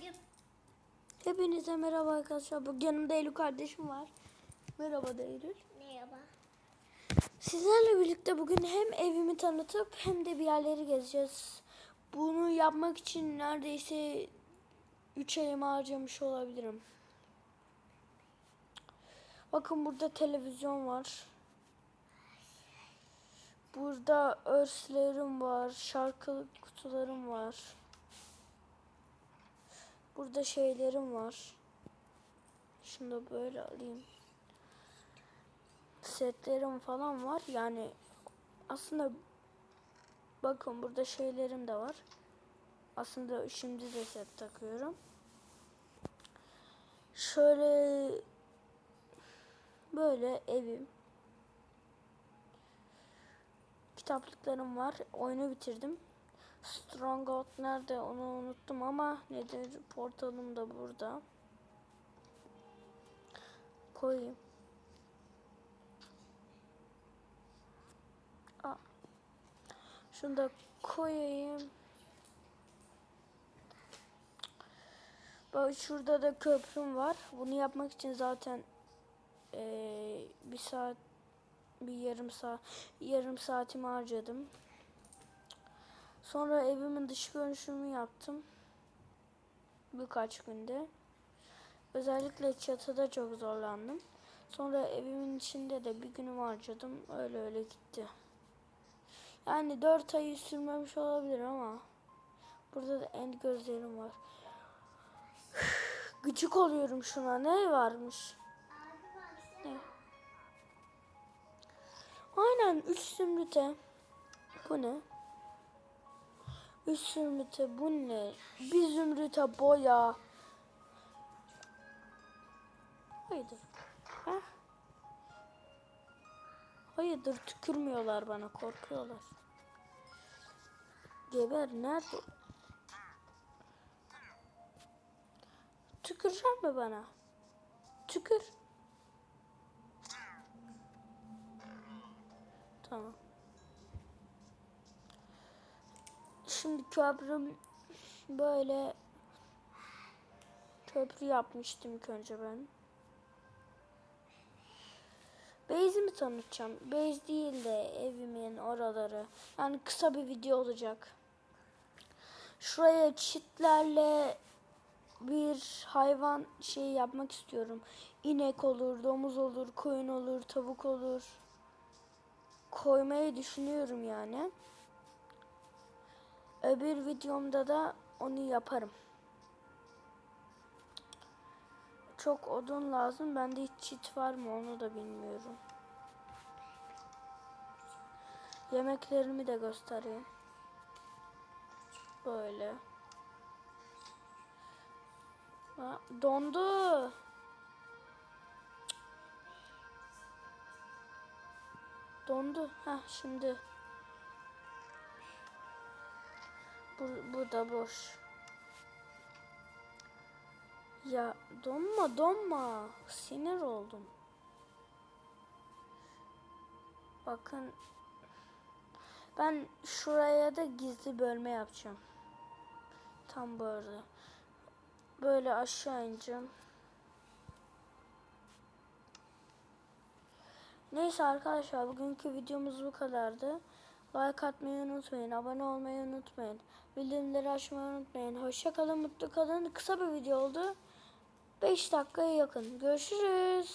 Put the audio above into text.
Aleyküm. Hepinize merhaba arkadaşlar. Bu yanımda Eylül kardeşim var. Merhaba da Eylül. Merhaba. Sizlerle birlikte bugün hem evimi tanıtıp hem de bir yerleri gezeceğiz. Bunu yapmak için neredeyse 3 ayımı harcamış olabilirim. Bakın burada televizyon var. Burada örslerim var, şarkı kutularım var. Burada şeylerim var. Şunu da böyle alayım. Setlerim falan var. Yani aslında bakın burada şeylerim de var. Aslında şimdi de set takıyorum. Şöyle böyle evim. Kitaplıklarım var. Oyunu bitirdim. Stronghold nerede onu unuttum ama nedir portalım da burada. Koyayım. Aa. Şunu da koyayım. Bak şurada da köprüm var. Bunu yapmak için zaten eee, bir saat bir yarım saat yarım saatimi harcadım. Sonra evimin dış görünüşümü yaptım. Birkaç günde. Özellikle çatıda çok zorlandım. Sonra evimin içinde de bir günümü harcadım. Öyle öyle gitti. Yani 4 ayı sürmemiş olabilir ama burada da end gözlerim var. Gıcık oluyorum şuna. Ne varmış? Ne? Aynen 3 zümrüte. Bu ne? 3 zümrüte bu ne? Bir zümrüte boya. Hayırdır? Heh. Hayırdır tükürmüyorlar bana korkuyorlar. Geber nerede? Tükürecek mi bana? Tükür. Tamam. Şimdi köprüm böyle köprü yapmıştım ilk önce ben. Base'imi tanıtacağım. Base değil de evimin oraları. Yani kısa bir video olacak. Şuraya çitlerle bir hayvan şeyi yapmak istiyorum. İnek olur, domuz olur, koyun olur, tavuk olur. Koymayı düşünüyorum yani. Öbür videomda da onu yaparım. Çok odun lazım. Bende hiç çit var mı onu da bilmiyorum. Yemeklerimi de göstereyim. Böyle. Ha, dondu. Dondu. Ha şimdi. Bu, bu da boş. Ya donma donma. Sinir oldum. Bakın. Ben şuraya da gizli bölme yapacağım. Tam böyle. Böyle aşağı ineceğim. Neyse arkadaşlar bugünkü videomuz bu kadardı. Like atmayı unutmayın. Abone olmayı unutmayın. Bildirimleri açmayı unutmayın. Hoşça kalın, mutlu kalın. Kısa bir video oldu. 5 dakikaya yakın. Görüşürüz.